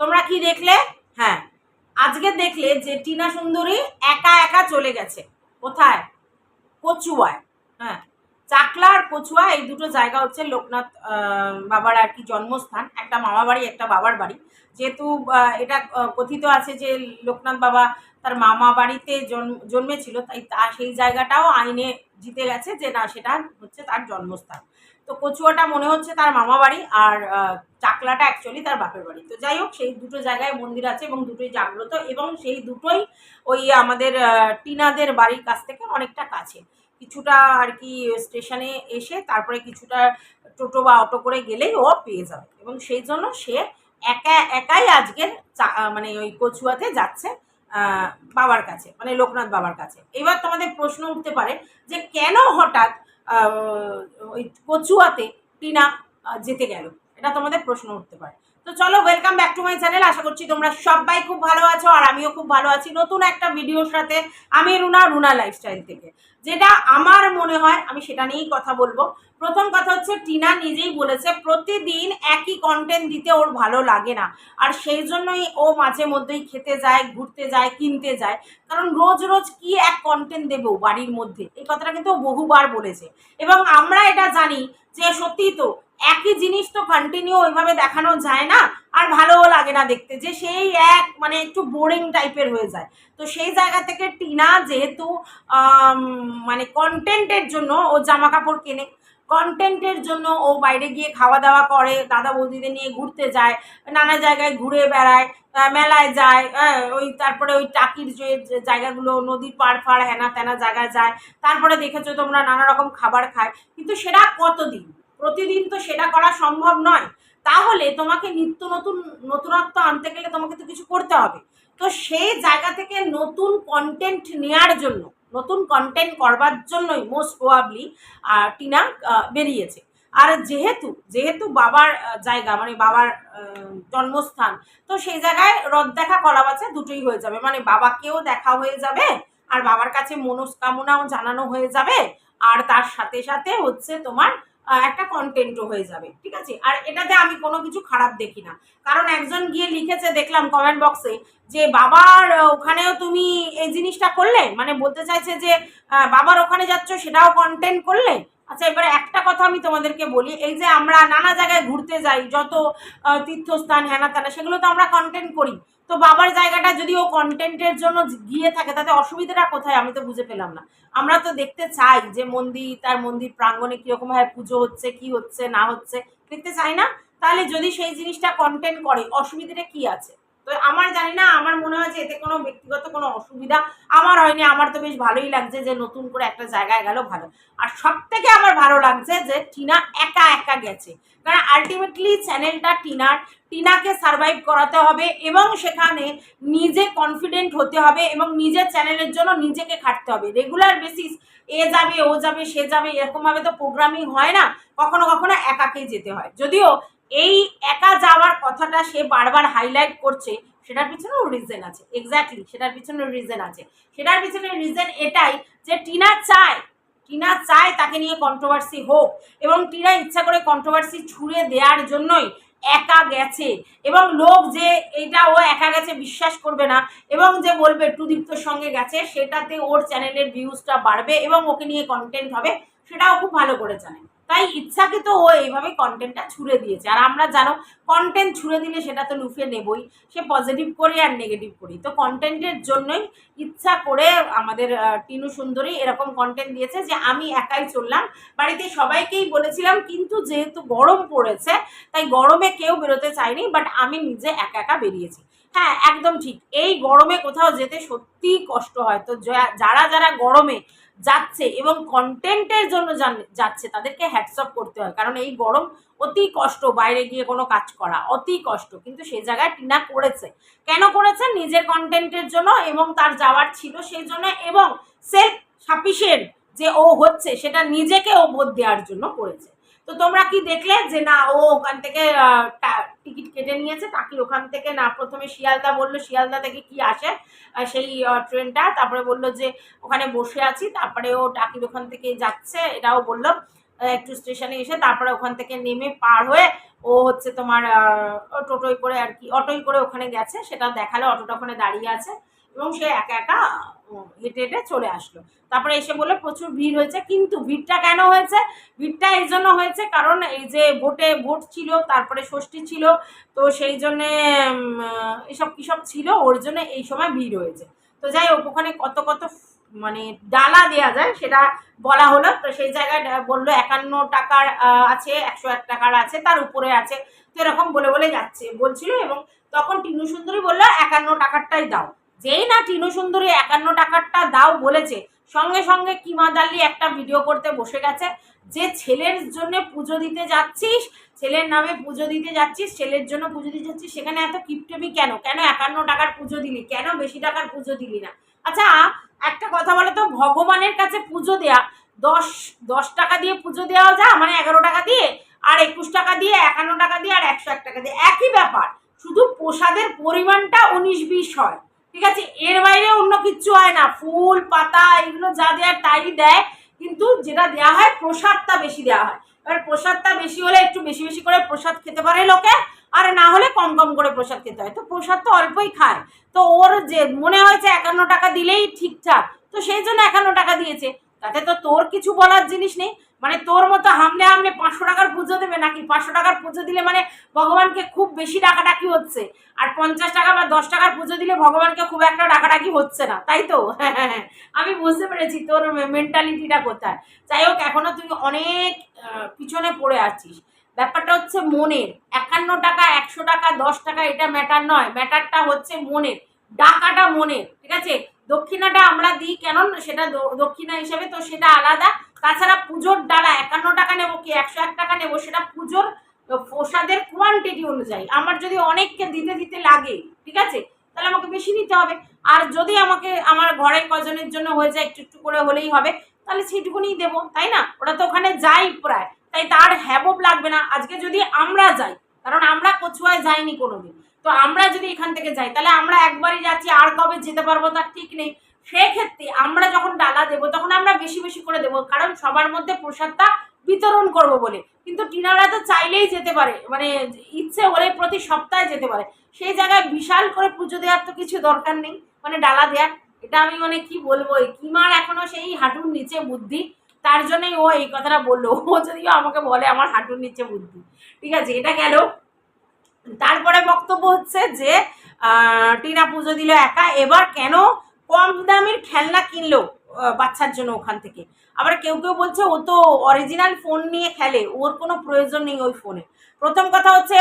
তোমরা কি দেখলে? হ্যাঁ। আজকে দেখলে যে টিনা সুন্দরী একা একা চলে গেছে। কোথায়? কচুয়ায়। হ্যাঁ। চাকলা আর কচুয়া এই দুটো জায়গা হচ্ছে লোকনাথ বাবার আর কি জন্মস্থান। একটা মামা বাড়ি, একটা বাবার বাড়ি। যেহেতু এটা কথিত আছে যে লোকনাথ বাবা তার মামা বাড়িতে জন্মেছিল, তাই তা, সেই জায়গাটাও আইনে জিতে গেছে যে না, সেটা হচ্ছে তার জন্মস্থান। তো কচুয়াটা মনে হচ্ছে তার মামা বাড়ি আর চাকলাটা অ্যাকচুয়ালি তার বাপের বাড়ি। তো যাই হোক, সেই দুটো জায়গায় মন্দির আছে এবং দুটোই জাগ্রত এবং সেই দুটোই ওই আমাদের টিনাদের বাড়ির কাছ থেকে অনেকটা কাছে। কিছুটা আর কি স্টেশনে এসে তারপরে কিছুটা টোটো বা অটো করে গেলেই ও পেয়ে যাবে এবং সেই জন্য সে একা, একাই আজকের মানে ওই কচুয়াতে যাচ্ছে বাবার কাছে মানে লোকনাথ বাবার কাছে। এবার তোমাদের প্রশ্ন উঠতে পারে যে কেন হঠাৎ ওই কচুয়াতে টিনা যেতে গেল। এটা তোমাদের প্রশ্ন উঠতে পারে। তো চলো welcome back to my channel আশা করছি তোমরা সবাই খুব ভালো আছো আর আমিও খুব ভালো আছি নতুন একটা ভিডিওর সাথে। আমি রুনা রুনা লাইফস্টাইল থেকে। যেটা আমার মনে হয়, আমি সেটা নিয়েই কথা বলব। প্রথম কথা হচ্ছে, টিনা নিজেই বলেছে, প্রতিদিন একই কন্টেন্ট দিতে ওর ভালো লাগে না। আর সেই জন্যই ও মাঝে মধ্যেই খেতে যায়, ঘুরতে যায়, কিনতে যায়। কারণ রোজ রোজ কি এক কন্টেন্ট দেবো বাড়ির মধ্যে? এই কথাটা কিন্তু বহুবার বলেছে। এবং আমরা এটা জানি যে সত্যিই তো একই জিনিস তো কন্টিনিউ ওইভাবে দেখানো যায় না আর ভালোও লাগে না দেখতে। যে সেই এক মানে একটু বোরিং টাইপের হয়ে যায়। তো সেই জায়গা থেকে টিনা যেহেতু মানে কন্টেন্টের জন্য ও জামা কাপড় কেনে কন্টেন্টের জন্য ও বাইরে গিয়ে খাওয়া দাওয়া করে দাদা বৌদিদের নিয়ে ঘুরতে যায় নানা জায়গায় ঘুরে বেড়ায় মেলায় যায় হ্যাঁ, ওই তারপরে ওই টাকির যে জায়গাগুলো নদীর পাড় ফাড় হেনা তেনা জায়গায় যায় তারপরে দেখেছ তোমরা নানা রকম খাবার খায়। কিন্তু সেটা কতদিন? প্রতিদিন তো সেটা করা সম্ভব নয়। তাহলে তোমাকে নিত্য নতুন, নতুনত্ব আনতে গেলে তোমাকে তো কিছু করতে হবে। তো সেই জায়গা থেকে নতুন কন্টেন্ট নেয়ার জন্য, নতুন কন্টেন্ট করবার জন্যই মোস্ট প্রবাবলি টিনা বেরিয়েছে। আর যেহেতু যেহেতু বাবার জায়গা মানে বাবার জন্মস্থান, তো সেই জায়গায় রদ দেখা কলা বাছা দুটোই হয়ে যাবে। মানে বাবাকেও দেখা হয়ে যাবে, আর বাবার কাছে মনস্কামনাও জানানো হয়ে যাবে, আর তার সাথে সাথে হচ্ছে তোমার একটা কন্টেন্টও হয়ে যাবে, ঠিক আছে? আর এটাতে আমি কোনো কিছু খারাপ দেখি না। কারণ একজন গিয়ে লিখেছে, দেখলাম কমেন্ট বক্সে যে, বাবার ওখানেও তুমি এই জিনিসটা করলে? মানে বলতে চাইছে যে বাবার ওখানে যাচ্ছ, সেটাও কন্টেন্ট করলে? আচ্ছা এবারে একটা কথা আমি তোমাদেরকে বলি, এই যে আমরা নানা জায়গায় ঘুরতে যাই, যত তীর্থস্থান হ্যানা ত্যানা সেগুলো তো আমরা কন্টেন্ট করি। তো বাবার জায়গাটা যদি ও কন্টেন্টের জন্য গিয়ে থাকে, তাতে অসুবিধাটা কোথায়? আমি তো বুঝে পেলাম না। আমরা তো দেখতে চাই যে মন্দির, তার মন্দির প্রাঙ্গণে কীরকম ভাবে পুজো হচ্ছে, কি হচ্ছে, না হচ্ছে, দেখতে চাই না? তাহলে যদি সেই জিনিসটা কন্টেন্ট করে, অসুবিধাটা কি আছে? তো আমার জানি না, আমার মনে হয় যে এতে কোনো ব্যক্তিগত কোনো অসুবিধা আমার হয়নি। আমার তো বেশ ভালোই লাগছে যে নতুন করে একটা জায়গায় গেল ভালো। আর সব থেকে আমার ভালো লাগছে যে টিনা একা একা গেছে। কারণ আলটিমেটলি চ্যানেলটা টিনার, টিনাকে সার্ভাইভ করাতে হবে এবং সেখানে নিজে কনফিডেন্ট হতে হবে এবং নিজের চ্যানেলের জন্য নিজেকে খাটতে হবে। রেগুলার বেসিস এ যাবে, ও যাবে, সে যাবে, এরকমভাবে তো প্রোগ্রামিং হয় না। কখনো কখনো একাকেই যেতে হয়। যদিও এই একা কথাটা সে বারবার হাইলাইট করছে, সেটার পিছনেও রিজন আছে। এক্স্যাক্টলি সেটার পিছনে রিজন আছে। সেটার পিছনে রিজন এটাই যে টিনা চায় টিনা চায় তাকে নিয়ে কন্ট্রোভার্সি হোক এবং টিনা ইচ্ছা করে কন্ট্রোভার্সি ছুড়ে দেওয়ার জন্যই একা গেছে এবং লোক যে এটা ও একা গেছে বিশ্বাস করবে না এবং যে বলবে টুদীপ্তর সঙ্গে গেছে, সেটাতে ওর চ্যানেলের ভিউজটা বাড়বে এবং ওকে নিয়ে কন্টেন্ট হবে, সেটাও খুব ভালো করে জানে তাই ইচ্ছাকৃত ও এইভাবে কন্টেন্টটা ছুড়ে দিয়েছে। আর আমরা জানো কন্টেন্ট ছুড়ে দিলে সেটা তো লুফে নেবই। সে পজিটিভ করি আর নেগেটিভ করি। তো কন্টেন্টের জন্যই ইচ্ছা করে আমাদের টিনু সুন্দরী এরকম কন্টেন্ট দিয়েছে যে আমি একাই চললাম। বাড়িতে সবাইকেই বলেছিলাম, কিন্তু যেহেতু গরম পড়েছে, তাই গরমে কেউ বেরোতে চায়নি বাট আমি নিজে একা একা বেরিয়েছি। হ্যাঁ একদম ঠিক। এই গরমে কোথাও যেতে সত্যিই কষ্ট হয়। তো যারা যারা গরমে যাচ্ছে এবং কন্টেন্টের জন্য যাচ্ছে, তাদেরকে হ্যাটসঅপ করতে হয়। কারণ এই গরম অতি কষ্ট, বাইরে গিয়ে কোনো কাজ করা অতি কষ্ট। কিন্তু সে জায়গায় টিনা করেছে। কেন করেছে? নিজের কন্টেন্টের জন্য এবং তার যাওয়ার ছিল সেই জন্য এবং সেলফ সাফিসিয়েন্ট যে ও হচ্ছে, সেটা নিজেকে ও বোধ দেওয়ার জন্য করেছে। তো তোমরা কি দেখলে যে না, ও ওখান থেকে টিকিট কেটে নিয়েছে, টাকির ওখান থেকে না, প্রথমে শিয়ালদা বলল, শিয়ালদা থেকে কি আসে? সেই ট্রেনটা, তারপরে বলল যে, ওখানে বসে আছি। তারপরে ও টাকির ওখান থেকে যাচ্ছে এটাও বলল একটু স্টেশনে এসে তারপরে ওখান থেকে নেমে পার হয়ে ও হচ্ছে তোমার টোটোয় করে আর কি, অটোয় করে ওখানে গেছে, সেটা দেখাল, অটোটা ওখানে দাঁড়িয়ে আছে। এবং সে একা একা হেঁটে হেঁটে চলে আসলো। তারপরে এসে বলে প্রচুর ভিড় হয়েছে। কিন্তু ভিড়টা কেন হয়েছে? ভিড়টা এই জন্য হয়েছে কারণ এই যে ভোটে ভোট ছিল, তারপরে ষষ্ঠী ছিল, তো সেই জন্যে এসব কিসব ছিল, ওর জন্য এই সময় ভিড় হয়েছে। তো যাই হোক, ওখানে কত কত মানে ডালা দেওয়া যায়, সেটা বলা হলো। তো সেই জায়গায় বলল, একান্ন টাকার আছে, একশো এক টাকার আছে, তার উপরে আছে। তো এরকম বলে বলে যাচ্ছে, বলছিল এবং তখন টিনু সুন্দরী বলল, একান্ন টাকারটাই দাও। যেই না টিনু সুন্দরী একান্ন টাকারটা দাও বলেছে, সঙ্গে সঙ্গে কি কিমাদাল্লি একটা ভিডিও করতে বসে গেছে। যে ছেলের জন্য পুজো দিতে যাচ্ছিস, ছেলের নামে পুজো দিতে যাচ্ছিস, ছেলের জন্য পুজো দিতে যাচ্ছিস, সেখানে এত কিপটেমি কেন? কেন একান্ন টাকার পুজো দিলি? কেন বেশি টাকার পুজো দিলি না? আচ্ছা একটা কথা বলো তো, ভগবানের কাছে পুজো দেয়া, দশ দশ টাকা দিয়ে পুজো দেওয়া যায় মানে এগারো টাকা দিয়ে, আর একুশ টাকা দিয়ে, একান্ন টাকা দিয়ে, আর একশো এক টাকা দিয়ে? একই ব্যাপার, শুধু প্রসাদের পরিমাণটা উনিশ বিশ হয়। ঠিক আছে? এর বাইরে অন্য কিচ্ছু হয় না। ফুল, পাতা, এগুলো যা দেওয়ার তাই দেয়। কিন্তু যেটা দেওয়া হয়, প্রসাদটা বেশি দেওয়া হয়। এবার প্রসাদটা বেশি হলে একটু বেশি বেশি করে প্রসাদ খেতে পারে লোকে, আর না হলে কম কম করে প্রসাদ খেতে হয়। তো প্রসাদ তো অল্পই খায়। তো ওর যে মনে হয়েছে একান্ন টাকা দিলেই ঠিকঠাক, তো সেই জন্য একান্ন টাকা দিয়েছে। তাতে তো তোর কিছু বলার জিনিস নেই। মানে তোর মতো হামলে হামলে পাঁচশো টাকার পুজো দেবে নাকি? পাঁচশো টাকার পুজো দিলে মানে ভগবানকে খুব বেশি ডাকাডাকি হচ্ছে। আর পঞ্চাশ টাকা বা দশ টাকার পুজো দিলে ভগবানকে খুব একটা ডাকাডাকি হচ্ছে না, তাই তো? আমি বুঝতে পেরেছি তোর মেন্টালিটিটা কোথায়। যাই হোক, এখনও তুই অনেক পিছনে পড়ে আছিস। ব্যাপারটা হচ্ছে মনের। একান্ন টাকা, একশো টাকা, দশ টাকা, এটা ম্যাটার নয়। ম্যাটারটা হচ্ছে মনের। ডাকাটা মনের, ঠিক আছে? দক্ষিণাটা আমরা দিই কেন সেটা দক্ষিণা হিসেবে, তো সেটা আলাদা। তাছাড়া পুজোর ডালা একান্ন টাকা নেব কি একশো এক টাকা নেব? সেটা পুজোর প্রসাদের কোয়ান্টিটি অনুযায়ী। আমার যদি অনেককে দিতে দিতে লাগে, ঠিক আছে? তাহলে আমাকে বেশি নিতে হবে। আর যদি আমাকে, আমার ঘরের কজনের জন্য হয়ে যায়, একটু একটু করে হলেই হবে, তাহলে সেইটুকুনি দেবো, তাই না? ওরা তো ওখানে যাই প্রায়। তাই তার হ্যাবব লাগবে না। আজকে যদি আমরা যাই, কারণ আমরা কচুয়ায় যাইনি কোনোদিন। তো আমরা যদি এখান থেকে যাই, তাহলে আমরা একবারই যাচ্ছি, আর কবে যেতে পারব তার ঠিক নেই। সেক্ষেত্রে আমরা যখন ডালা দেবো, তখন আমরা বেশি বেশি করে দেবো, কারণ সবার মধ্যে প্রসাদটা বিতরণ করব বলে। কিন্তু টিনারা তো চাইলেই যেতে পারে মানে ইচ্ছে হলে প্রতি সপ্তাহে যেতে পারে। সেই জায়গায় বিশাল করে পুজো দেওয়ার তো কিছু দরকার নেই মানে ডালা দেওয়ার। এটা আমি মানে কি বলব কিমার এখনও সেই হাঁটুর নিচে বুদ্ধি। তার জন্যই ও এই কথাটা বলল। ও যদিও আমাকে বলে আমার হাঁটুর নিচে বুদ্ধি। ঠিক আছে, এটা গেল। তারপরে বক্তব্য হচ্ছে যে টিনা পুজো দিল একা, এবার কেন কম দামের খেলনা কিনলো বাচ্চার জন্য ওখান থেকে? আবার কেউ কেউ বলছে, ও তো অরিজিনাল ফোন নিয়ে খেলে, ওর কোনো প্রয়োজন নেই ওই ফোনে প্রথম কথা হচ্ছে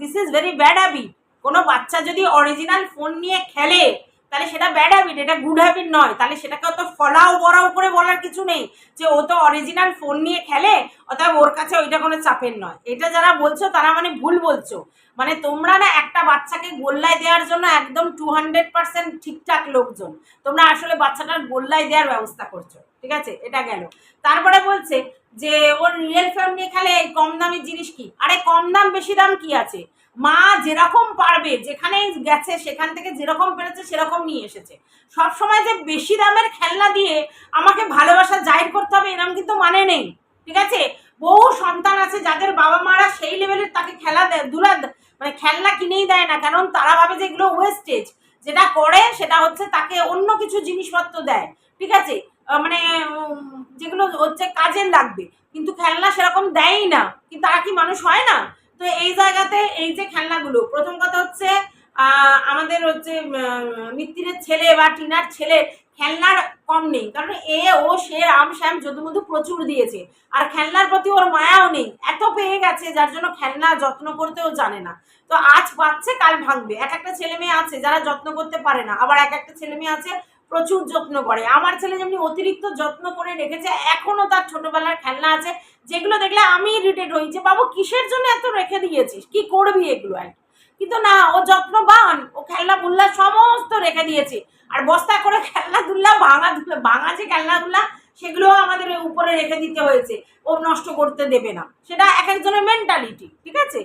this is very bad habit কোনো বাচ্চা যদি অরিজিনাল ফোন নিয়ে খেলে তাহলে সেটা ব্যাড হ্যাবিট এটা গুড হ্যাবিট নয়। তাহলে সেটাকে অত ফলাও বড়াও করে বলার কিছু নেই যে ও তো অরিজিনাল ফোন নিয়ে খেলে, অতএব ওর কাছে ওইটা কোনো চাপের নয়। এটা যারা বলছো তারা মানে ভুল বলছো। মানে তোমরা না একটা বাচ্চাকে গোল্লায় দেওয়ার জন্য একদম টু হান্ড্রেড পার্সেন্ট ঠিকঠাক লোকজন। তোমরা আসলে বাচ্চাটার গোল্লায় দেওয়ার ব্যবস্থা করছ। ঠিক আছে? এটা গেল। তারপরে বলছে যে, ওর রিয়েল নিয়ে খেলে এই কম দামি জিনিস কি? আরে কম দাম, বেশি দাম কি আছে? মা যেরকম পারবে, যেখানে গেছে, সেখান থেকে যেরকম পেরেছে, সেরকম নিয়ে এসেছে। সব সময় যে বেশি দামের খেলনা দিয়ে আমাকে ভালোবাসা জাহির করতে হবে এরকম কিন্তু মানে নেই, ঠিক আছে? বহু সন্তান আছে যাদের বাবা মারা সেই লেভেলের তাকে খেলা দেয় দুলা মানে খেলনা কিনেই দেয় না, কারণ তারা ভাবে যে এগুলো ওয়েস্টেজ যেটা করে, সেটা হচ্ছে তাকে অন্য কিছু জিনিসপত্র দেয়, ঠিক আছে? মানে যেগুলো হচ্ছে কাজের লাগবে। কিন্তু খেলনা সেরকম দেয়ই না। কিন্তু তারা কি মানুষ হয় না? তো এই জায়গাতে এই যে খেলনাগুলো, প্রথম কথা হচ্ছে আমাদের হচ্ছে মিত্তিরের ছেলে বা টিনার ছেলে খেলনার কম নেই, কারণ এ, ও, সে, রাম, শ্যাম, যদুমধু প্রচুর দিয়েছে। আর খেলনার প্রতি ওর মায়াও নেই, এত পেয়ে গেছে, যার জন্য খেলনা যত্ন করতেও জানে না। তো আজ পাচ্ছে কাল ভাঙবে, এক একটা ছেলে মেয়ে আছে যারা যত্ন করতে পারে না, আবার এক একটা ছেলে মেয়ে আছে প্রচুর যত্ন করে। আমার ছেলে যেমনি অতিরিক্ত যত্ন করে রেখেছে, এখনও তার ছোটবেলার খেলনা আছে, যেগুলো দেখলে আমি ইরিটেট হই যে, বাবু, কিসের জন্য এত রেখে দিয়েছিস? কি করবি এগুলো আর? কিন্তু না, ও যত্নবান, ও খেলনা বুল্লা সমস্ত রেখে দিয়েছে। আর বস্তা করে খেলনাধুল্লা ভাঙা ধুলা ভাঙা যে খেলনাধুলা সেগুলো আমাদের উপরে রেখে দিতে হয়েছে। ও নষ্ট করতে দেবে না। সেটা এক একজনের মেন্টালিটি ঠিক আছে?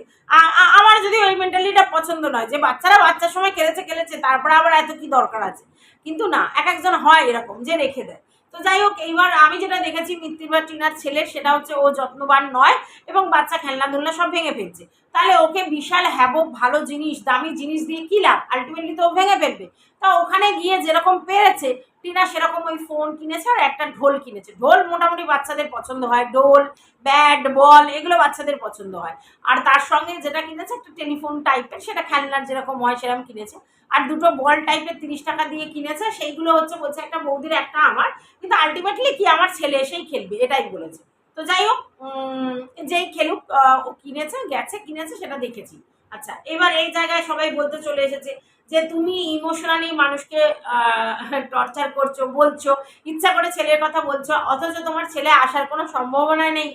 আমার যদি ওই মেন্টালিটিটা পছন্দ নয় যে, বাচ্চারা বাচ্চার সময় খেলেছে খেলেছে, তারপরে আবার এত কি দরকার আছে? কিন্তু না, এক একজন হয় এরকম যে রেখে দেয়। তো যাই হোক, এইবার আমি যেটা দেখেছি মিত্তির বা টিনার ছেলে সেটা হচ্ছে ও যত্নবান নয় এবং বাচ্চা খেলনাধুলনা সব ভেঙে ফেলছে। তাহলে ওকে বিশাল হ্যাবক ভালো জিনিস, দামি জিনিস দিয়ে কী লাভ? আলটিমেটলি তো ও ভেঙে ফেলবে। তা ওখানে গিয়ে যেরকম পেরেছে টিনা সেরকম ওই ফোন কিনেছে আর একটা ঢোল কিনেছে। ঢোল মোটামুটি বাচ্চাদের পছন্দ হয়। ঢোল ব্যাট বল এগুলো বাচ্চাদের পছন্দ হয়। আর তার সঙ্গে যেটা কিনেছে একটা টেলিফোন টাইপের সেটা খেলনার যেরকম হয় সেরকম কিনেছে। আর দুটো বল টাইপের তিরিশ টাকা দিয়ে কিনেছে, সেইগুলো হচ্ছে বলছে একটা বৌদির, একটা আমার। কিন্তু আলটিমেটলি কি আমার ছেলে এসেই খেলবে, এটাই বলেছে। তো যাই হোক যেই খেলুক ও কিনেছে, গেছে, কিনেছে, সেটা দেখেছি। আচ্ছা এবার এই জায়গায় সবাই বলতে চলে এসেছে যে তুমি ইমোশনালি মানুষকে টর্চার করছ, বলছো, ইচ্ছা করে ছেলের কথা বলছো, অথচ তোমার ছেলে আসার কোনো সম্ভাবনা নেই।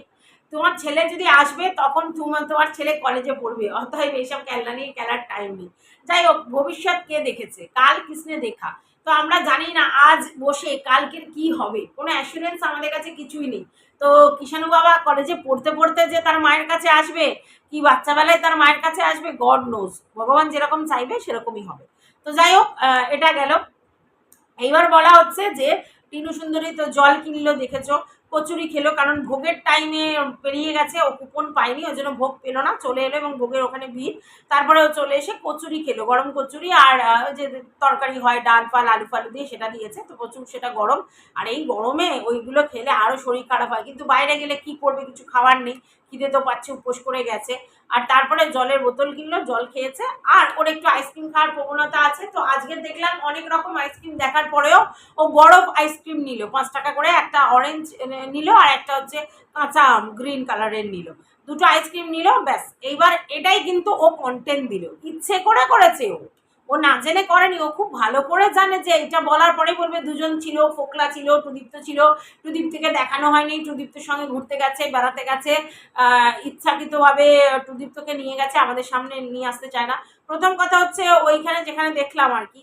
তোমার ছেলে যদি আসবে, তখন তোমার তোমার ছেলে কলেজে পড়বে, অতএব এইসব খেলনা নিয়ে খেলার টাইম নেই। যাই হোক, ভবিষ্যৎ কে দেখেছে? কাল কৃষ্ণে দেখা। তো আমরা জানি না আজ বসে কালকের কি হবে। কোনো অ্যাসুরেন্স আমাদের কাছে কিছুই নেই। তো কিষাণু বাবা কলেজে পড়তে পড়তে যে তার মায়ের কাছে আসবে কি বাচ্চাবেলায় তার মায়ের কাছে আসবে? গড নোজ ভগবান যেরকম চাইবে, সেরকমই হবে। তো যাই হোক এটা গেল। এইবার বলা হচ্ছে যে, টিনু সুন্দরী তো জল কিনলো, দেখেছ? কচুরি খেলো, কারণ ভোগের টাইমে পেরিয়ে গেছে, ও কুপন পায়নি ওই জন্য ভোগ পেল না, চলে এলো এবং ভোগের ওখানে ভিড়। তারপরে ও চলে এসে কচুরি খেলো, গরম কচুরি, আর যে তরকারি হয়, ডাল ফাল, আলু ফালু দিয়ে সেটা দিয়েছে, তো প্রচুর সেটা গরম। আর এই গরমে ওইগুলো খেলে আরও শরীর খারাপ হয়। কিন্তু বাইরে গেলে কি করবে, কিছু খাওয়ার নেই। খিদে তো পাচ্ছে, উপোস করে গেছে। আর তারপরে জলের বোতল কিনলো, জল খেয়েছে। আর ওর একটু আইসক্রিম খাওয়ার প্রবণতা আছে। তো আজকে দেখলাম অনেক রকম আইসক্রিম দেখার পরেও ও বরফ আইসক্রিম নিল। পাঁচ টাকা করে একটা অরেঞ্জ নিল আর একটা হচ্ছে কাঁচা গ্রিন কালারের নিল। দুটো আইসক্রিম নিল, ব্যাস। এইবার এটাই কিন্তু ও কন্টেন্ট দিল। ইচ্ছে করে করেছে ও। ও না জেনে করেনি, ও খুব ভালো করে জানে যে এটা বলার পরে বলবে দুজন ছিল, ফোকলা ছিল টুদীপ্ত ছিল। টুদীপ্তকে দেখানো হয়নি টুদীপ্তের সঙ্গে ঘুরতে গেছে, বেড়াতে গেছে ইচ্ছাকৃতভাবে টুদীপ্তকে নিয়ে গেছে, আমাদের সামনে নিয়ে আসতে চায় না। প্রথম কথা হচ্ছে ওইখানে যেখানে দেখলাম আর কি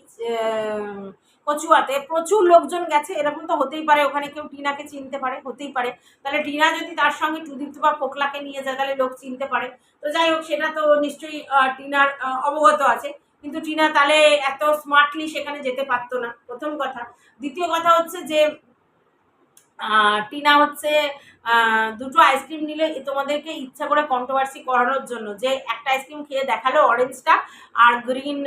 কচুয়াতে প্রচুর লোকজন গেছে, এরকম তো হতেই পারে, ওখানে কেউ টিনাকে চিনতে পারে, হতেই পারে। তাহলে টিনা যদি তার সঙ্গে টুদীপ্ত বা ফোকলাকে নিয়ে যায়, তাহলে লোক চিনতে পারে। তো যাই হোক, সেটা তো নিশ্চয়ই টিনার অবগত আছে। কিন্তু টিনা তাহলে এত স্মার্টলি সেখানে যেতে পারতো না। প্রথম কথা। দ্বিতীয় কথা হচ্ছে যে টিনা হচ্ছে দুটো আইসক্রিম নিলে তোমাদেরকে ইচ্ছা করে কন্ট্রোভার্সি করানোর জন্য। যে একটা আইসক্রিম খেয়ে দেখাল অরেঞ্জটা আর গ্রিন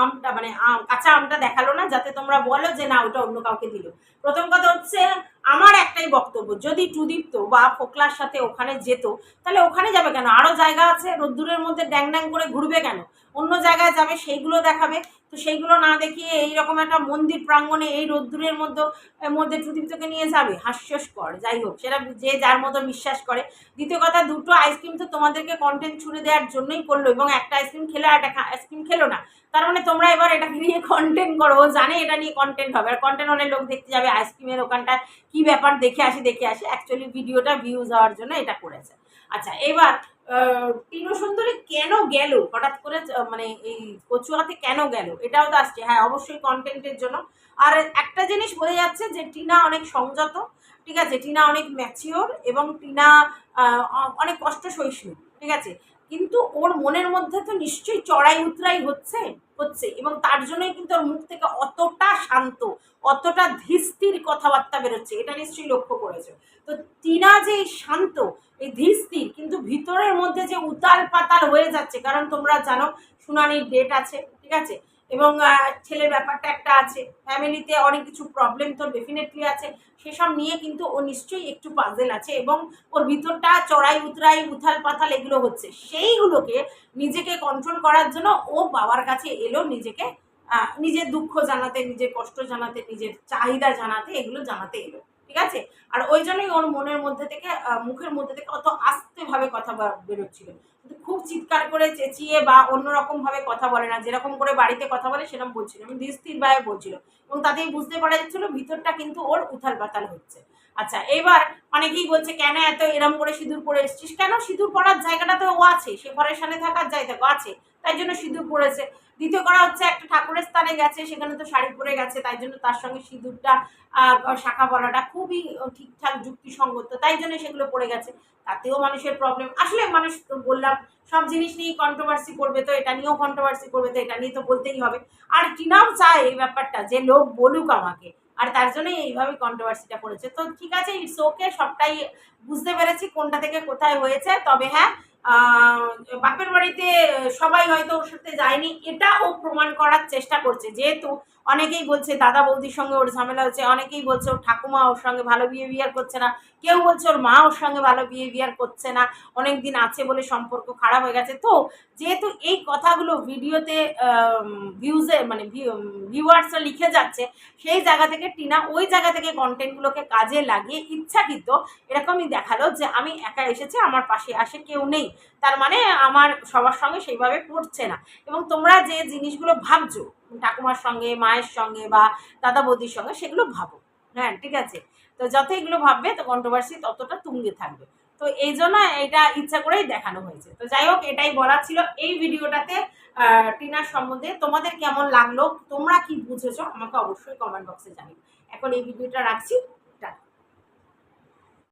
আমটা মানে কাঁচা আমটা দেখাল না, যাতে তোমরা বলো যে না, ওটা অন্য কাউকে দিল। প্রথম কথা হচ্ছে, আমার একটাই বক্তব্য, যদি টুদীপ্ত বা ফোকলার সাথে ওখানে যেত, তাহলে ওখানে যাবে কেন? আরও জায়গা আছে, রোদ্দুরের মধ্যে ড্যাং ড্যাং করে ঘুরবে কেন? অন্য জায়গায় যাবে, সেইগুলো দেখাবে। তো সেইগুলো না দেখিয়ে এইরকম একটা মন্দির প্রাঙ্গণে এই রোদ্দুরের মধ্যে মধ্যে টুদীপ্তকে নিয়ে যাবে? হাস্যস্কর। যাই হোক, সেটা যে যার মতো বিশ্বাস করে। দ্বিতীয় কথা, দুটো আইসক্রিম তো তোমাদেরকে কন্টেন্ট ছুড়ে দেওয়ার জন্যই করল এবং একটা আইসক্রিম খেলে আর একটা আইসক্রিম খেলো না। তার মানে তোমরা এবার এটাকে নিয়ে কন্টেন্ট করো। ও জানে এটা নিয়ে কন্টেন্ট হবে। আর কন্টেন্ট হলে লোক দেখতে যাবে আইসক্রিমের ওখানটা কি ব্যাপার, দেখে আসি দেখে আসি। অ্যাকচুয়ালি ভিডিওটা ভিউজ হওয়ার জন্য এটা করেছে। আচ্ছা এবার টিনু সুন্দরী কেন গেল? হঠাৎ করে মানে এই কচুয়াতে কেন গেল? এটাও তো আসছে। হ্যাঁ অবশ্যই কন্টেন্টের জন্য। আর একটা জিনিস বোঝা যাচ্ছে যে টিনা অনেক সংযত, ঠিক আছে? টিনা অনেক ম্যাচিওর এবং টিনা অনেক কষ্ট সহিষ্ণু ঠিক আছে? কিন্তু ওর মনের মধ্যে তো নিশ্চয়ই চড়াই উতরাই হচ্ছে হচ্ছে। এবং তার জন্যই কিন্তু ওর মুখ থেকে অতটা শান্ত, অতটা ধীস্থির কথাবার্তা বেরোচ্ছে, এটা নিশ্চয়ই লক্ষ্য করেছে। তো টিনা যে শান্ত, এই ধীস্থির কিন্তু ভিতরের মধ্যে যে উতাল পাতাল হয়ে যাচ্ছে, কারণ তোমরা জানো, শুনানির ডেট আছে, ঠিক আছে? এবং ছেলের ব্যাপারটা একটা আছে। ফ্যামিলিতে অনেক কিছু প্রবলেম তো ডেফিনেটলি আছে। সেসব নিয়ে কিন্তু ও নিশ্চয়ই একটু পাজেল আছে এবং ওর ভিতরটা চড়াই, উতরাই, উথাল পাথাল এগুলো হচ্ছে। সেইগুলোকে নিজেকে কন্ট্রোল করার জন্য ও বাবার কাছে এলো নিজেকে নিজের দুঃখ জানাতে, নিজের কষ্ট জানাতে, নিজের চাহিদা জানাতে, এগুলো জানাতে এলো। ঠিক আছে? আর ওই জন্যই ওর মনের মধ্যে থেকে মুখের মধ্যে থেকে অত আস্তেভাবে কথা বেরোচ্ছিল। কিন্তু খুব চিৎকার করে চেঁচিয়ে বা অন্যরকমভাবে কথা বলে না, যেরকম করে বাড়িতে কথা বলে সেরকম বলছিল এবং ধীর ভাবে বলছিল এবং তাতেই বুঝতে পারা যাচ্ছিল ভিতরটা কিন্তু ওর উথাল পাতাল হচ্ছে। আচ্ছা এবার অনেকেই বলছে, কেন এত এরম করে সিঁদুর পরে এসছিস? কেন? সিঁদুর পরার জায়গাটা তো ও আছে, সে ঘরের সামনে থাকার জায়গা আছে, তাই জন্য সিঁদুর পরেছে। দ্বিতীয় করা হচ্ছে, একটা ঠাকুরের স্থানে গেছে, সেখানে তো শাড়ি পরে গেছে, তাই জন্য তার সঙ্গে সিঁদুরটা শাখা পলাটা খুবই ঠিকঠাক যুক্তিসঙ্গত, তাই জন্য সেগুলো পড়ে গেছে। তাতেও মানুষের প্রবলেম আসলে মানুষ বললাম, সব জিনিস নিয়েই কন্ট্রোভার্সি করবে তো, এটা নিয়েও কন্ট্রোভার্সি করবে তো, এটা নিয়ে তো বলতেই হবে। আর টিনাও চায় এই ব্যাপারটা? যে লোক বলুক আমাকে। আর তার জন্য এইভাবে কন্ট্রোভার্সিটা করেছে তো ঠিক আছে ইটস ওকে সবটাই বুঝতে পেরেছি কোনটা থেকে কোথায় হয়েছে। তবে হ্যাঁ বাপের বাড়িতে সবাই হয়তো ওর সাথে যায়নি এটা ও প্রমাণ করার চেষ্টা করছে। যেহেতু অনেকেই বলছে, দাদা বৌদির সঙ্গে ওর ঝামেলা হচ্ছে, অনেকেই বলছে, ওর ঠাকুমা ওর সঙ্গে ভালো বিহেভিয়ার করছে না। কেউ বলছে ওর মা ওর সঙ্গে ভালো বিহেভিয়ার করছে না অনেক দিন আছে বলে সম্পর্ক খারাপ হয়ে গেছে। তো যেহেতু এই কথাগুলো ভিডিওতে ভিউজে মানে ভিউয়ার্সরা লিখে যাচ্ছে, সেই জায়গা থেকে টিনা ওই জায়গা থেকে কন্টেন্টগুলোকে কাজে লাগিয়ে ইচ্ছাকৃত এরকমই দেখাল যে আমি একা এসেছি, আমার পাশে আসে কেউ নেই। তার মানে আমার সবার সঙ্গে সেইভাবে পড়ছে না। এবং তোমরা যে জিনিসগুলো ভাবছ, ঠাকুমার সঙ্গে, মায়ের সঙ্গে বা দাদা বৌদির সঙ্গে, সেগুলো ভাবো। হ্যাঁ ঠিক আছে? তো যত এগুলো ভাববে, তো কন্ট্রোভার্সি ততটা তুঙ্গে থাকবে। তো এই জন্য এটা ইচ্ছা করেই দেখানো হয়েছে। তো যাই হোক, এটাই বলার ছিল এই ভিডিওটাতে। টিনার সম্বন্ধে তোমাদের কেমন লাগল? তোমরা কি বুঝেছ? আমাকে অবশ্যই কমেন্ট বক্সে জানিও। এখন এই ভিডিওটা রাখছি।